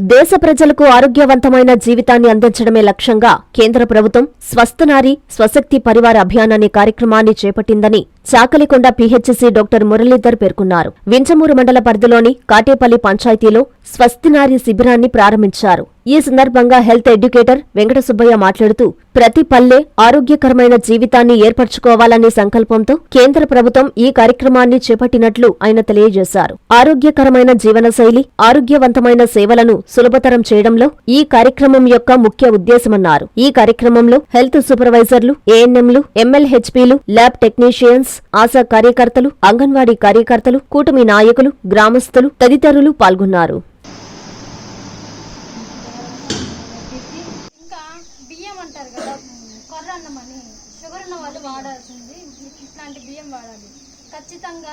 దేశ ప్రజలకు ఆరోగ్యవంతమైన జీవితాన్ని అందించడమే లక్ష్యంగా కేంద్ర ప్రభుత్వం స్వస్థనారి స్వశక్తి పరివార అభియాన్ అనే కార్యక్రమాన్ని చేపట్టిందని చాకలికొండ పీహెచ్సీ డాక్టర్ మురళీధర్ పేర్కొన్నారు. వించమూరు మండల పరిధిలోని కాటేపల్లి పంచాయతీలో స్వస్తినారి శిబిరాన్ని ప్రారంభించారు. ఈ సందర్భంగా హెల్త్ ఎడ్యుకేటర్ వెంకట సుబ్బయ్య మాట్లాడుతూ ప్రతి పల్లె ఆరోగ్యకరమైన జీవితాన్ని ఏర్పరచుకోవాలనే సంకల్పంతో కేంద్ర ప్రభుత్వం ఈ కార్యక్రమాన్ని చేపట్టినట్లు ఆయన తెలియజేశారు. ఆరోగ్యకరమైన జీవనశైలి ఆరోగ్యవంతమైన సేవలను సులభతరం చేయడంలో ఈ కార్యక్రమం యొక్క ముఖ్య ఉద్దేశమన్నారు. ఈ కార్యక్రమంలో హెల్త్ సూపర్వైజర్లు ఏఎన్ఎంలు ఎంఎల్హెచ్పీలు ల్యాబ్ టెక్నీషియన్స్ ఆశా కార్యకర్తలు అంగన్వాడీ కార్యకర్తలు కూటమి నాయకులు గ్రామస్తులు తదితరులు పాల్గొన్నారు. వాడాల్సింది ఇట్లాంటి బియ్యం వాడాలి. ఖచ్చితంగా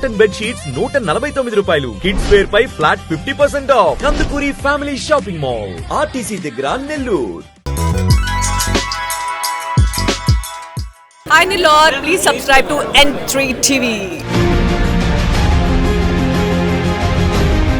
కాటన్ బెడ్ షీట్స్ నూట నలభై తొమ్మిది రూపాయలు. కిడ్స్ వేర్ పై flat fifty percent off Kandukuri family shopping mall RTC దగ్గర Nellore Hi Nilor, please subscribe to N3 TV.